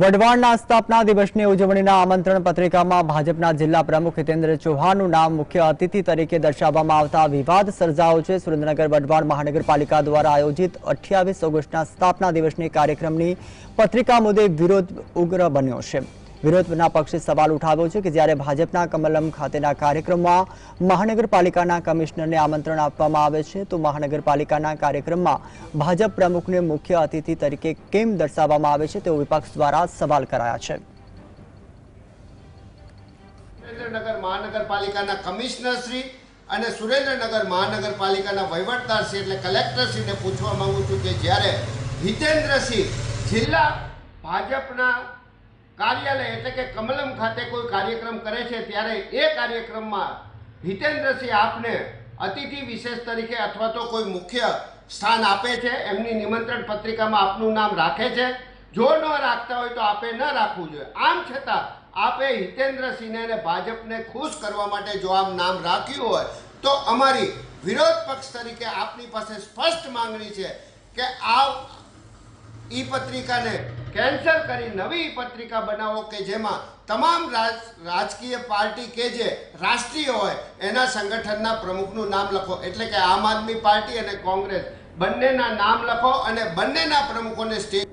વઢવાણના સ્થાપના દિવસની ઉજવણીના આમંત્રણ પત્રિકામાં ભાજપના જિલ્લા પ્રમુખ હિતેન્દ્ર ચૌહાણનું નામ મુખ્ય અતિથિ તરીકે દર્શાવવામાં આવતા વિવાદ સર્જાયો છે. સુરેન્દ્રનગર, વઢવાણ મહાનગરપાલિકા દ્વારા આયોજિત અઠ્યાવીસ ઓગસ્ટના સ્થાપના દિવસની કાર્યક્રમની પત્રિકા મુદ્દે વિરોધ ઉગ્ર બન્યો છે. વિરોધના પક્ષે સવાલ ઉઠાવ્યો છે કે જ્યારે ભાજપના કમલમ ખાતેના કાર્યક્રમમાં મહાનગરપાલિકાના કમિશનરને આમંત્રણ આપવામાં આવે છે, તો મહાનગરપાલિકાના કાર્યક્રમમાં ભાજપ પ્રમુખને મુખ્ય અતિથિ તરીકે કેમ દર્શાવવામાં આવે છે તેવો વિપક્ષ દ્વારા સવાલ કરાયા છે. અને સુરેન્દ્રનગર મહાનગરપાલિકાના વહીવટદારશ્રી એટલે કલેક્ટરશ્રીને પૂછવા માંગુ છું કે જ્યારે હિતેન્દ્રસિંહ જિલ્લા ભાજપના કાર્યાલય એટલે કે કમલમ ખાતે કોઈ કાર્યક્રમ કરે છે, ત્યારે એ કાર્યક્રમમાં હિતેન્દ્રસિંહ આપને અતિથિ વિશેષ તરીકે અથવા તો કોઈ મુખ્ય સ્થાન આપે છે, એમની નિમંત્રણ પત્રિકામાં આપનું નામ રાખે છે. જો ન રાખતા હોય તો આપે ન રાખવું જોઈએ. આમ છતાં આપે હિતેન્દ્રસિંહને અને ભાજપને ખુશ કરવા માટે જો આમ નામ રાખ્યું હોય, તો અમારી વિરોધ પક્ષ તરીકે આપની પાસે સ્પષ્ટ માંગણી છે કે આ ઈ પત્રિકાને કેન્સલ કરી નવી પત્રિકા બનાવો કે જેમાં તમામ રાજકીય પાર્ટી કે જે રાષ્ટ્રીય હોય, એના સંગઠનના પ્રમુખનું નામ લખો. એટલે કે આમ આદમી પાર્ટી અને કોંગ્રેસ. બંનેના નામ લખો અને બંનેના પ્રમુખોને સ્ટેજ